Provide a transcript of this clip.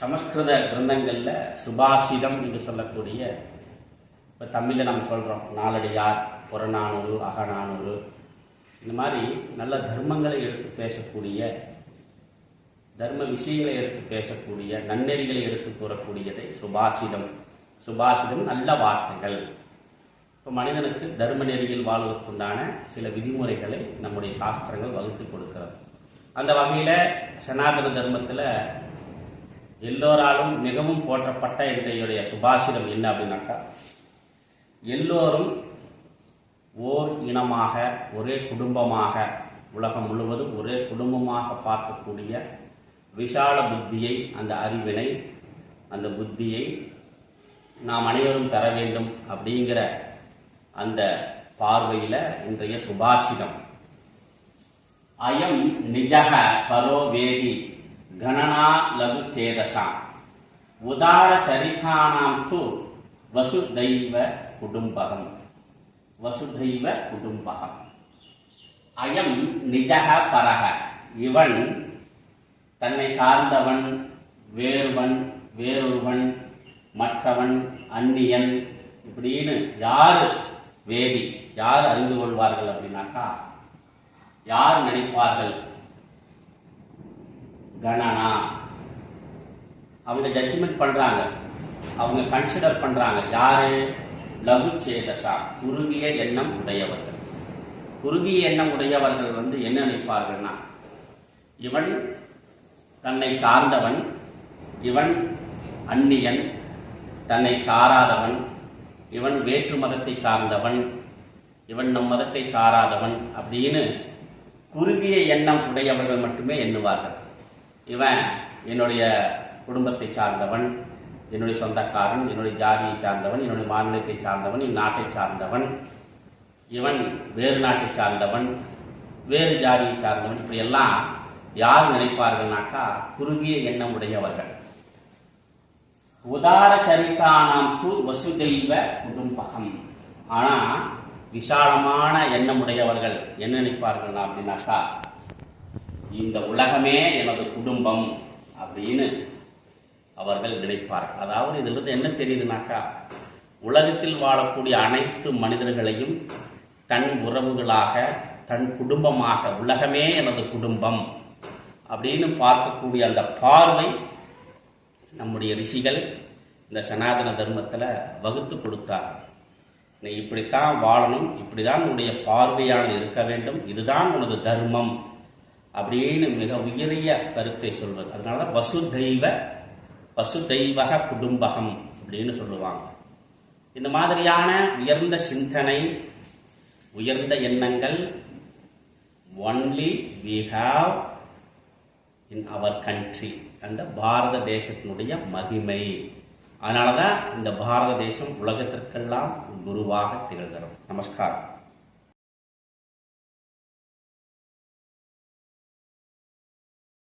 சமஸ்கிருத கிரந்தங்களில் சுபாஷிதம் என்று சொல்லக்கூடிய இப்போ தமிழில் நம்ம சொல்கிறோம் நாலடியார் புறநானூறு அகநானூறு இந்த மாதிரி நல்ல தர்மங்களை எடுத்து பேசக்கூடிய தர்ம விஷயங்களை எடுத்து பேசக்கூடிய நன்னெறிகளை எடுத்து கூறக்கூடியதை சுபாஷிதம். சுபாஷிதம் நல்ல வார்த்தைகள். இப்போ மனிதனுக்கு தர்ம நெறியில் வாழ்வதற்குண்டான சில விதிமுறைகளை நம்முடைய சாஸ்திரங்கள் வகுத்து கொடுக்கிறது. அந்த வகையில் சனாதன தர்மத்தில் எல்லோராலும் மிகவும் போற்றப்பட்ட இன்றையுடைய சுபாஷிதம் என்ன அப்படின்னாக்கா எல்லோரும் ஓர் இனமாக ஒரே குடும்பமாக உலகம் முழுவதும் ஒரே குடும்பமாக பார்க்கக்கூடிய விஷால புத்தியை அந்த அறிவினை அந்த புத்தியை நாம் அனைவரும் பெற வேண்டும் அப்படிங்கிற அந்த பார்வையில் இன்றைய சுபாஷிதம். அயம் நிஜக பரோ வேதி. கணனா லகு சேதசாம் உதார சரிதானாம் து வசுதைவ குடும்பகம். வசுதைவ குடும்பகம். அயம் நிஜக பரக இவன் தன்னை சார்ந்தவன் வேறுவன் வேறொருவன் மற்றவன் அந்நியன் இப்படின்னு யார் வேதி? யார் அறிந்து கொள்வார்கள் அப்படின்னாக்கா யார் நினைப்பார்கள்? கணனா அவங்க ஜட்ஜ்மெண்ட் பண்றாங்க. அவங்க கன்சிடர் பண்றாங்க. யாரு? லகு சேதசா குறுகிய எண்ணம் உடையவர்கள். குறுகிய எண்ணம் உடையவர்கள் வந்து என்ன நினைப்பார்கள்னா இவன் தன்னை சார்ந்தவன் இவன் அந்நியன் தன்னை சாராதவன் இவன் வேற்று மதத்தை சார்ந்தவன் இவன் நம் மதத்தை சாராதவன் அப்படின்னு குறுகிய எண்ணம் உடையவர்கள் மட்டுமே எண்ணுவார்கள். இவன் என்னுடைய குடும்பத்தை சார்ந்தவன் என்னுடைய சொந்தக்காரன் என்னுடைய ஜாதியை சார்ந்தவன் என்னுடைய மாநிலத்தை சார்ந்தவன் என் நாட்டை சார்ந்தவன் இவன் வேறு நாட்டை சார்ந்தவன் வேறு ஜாதியை சார்ந்தவன் இப்படியெல்லாம் யார் நினைப்பார்கள்னாக்கா குறுகிய எண்ணம் உடையவர்கள். உதார சரித்தானாம் தூ வசுதெய்வ குடும்பகம் ஆனால் விசாலமான எண்ணமுடையவர்கள் என்ன நினைப்பார்கள் அப்படின்னாக்கா இந்த உலகமே எனது குடும்பம் அப்படின்னு அவர்கள் நினைப்பார்கள். அதாவது இதிலிருந்து என்ன தெரியுதுனாக்கா உலகத்தில் வாழக்கூடிய அனைத்து மனிதர்களையும் தன் உறவுகளாக தன் குடும்பமாக உலகமே எனது குடும்பம் அப்படின்னு பார்க்கக்கூடிய அந்த பார்வை நம்முடைய ரிஷிகள் இந்த சனாதன தர்மத்தில் வகுத்து கொடுத்தார் நீ இப்படித்தான் வாழணும் இப்படிதான் உன்னுடைய பார்வையானது இருக்க வேண்டும் இதுதான் உனது தர்மம் அப்படின்னு மிக உயரிய கருத்தை சொல்வது அதனால தான் பசு தெய்வக குடும்பகம் அப்படின்னு சொல்லுவாங்க. இந்த மாதிரியான உயர்ந்த சிந்தனை உயர்ந்த எண்ணங்கள் only we have in our country அந்த பாரத தேசத்தினுடைய மகிமை. அதனால தான் இந்த பாரத தேசம் உலகத்திற்கெல்லாம் குருவாக திகழ்கிறோம் நமஸ்காரம்.